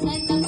才能。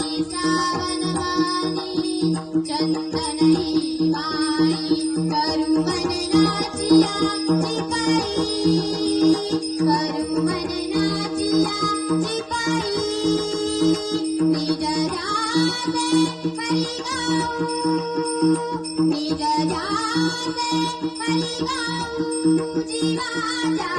नीसावनवाणी चन्दनैबाई करूमननाचिया जईपाई करूमननाचिया जईपाई निजजाने हरिगाऊ निजजाने हरिगाऊ जीवाजा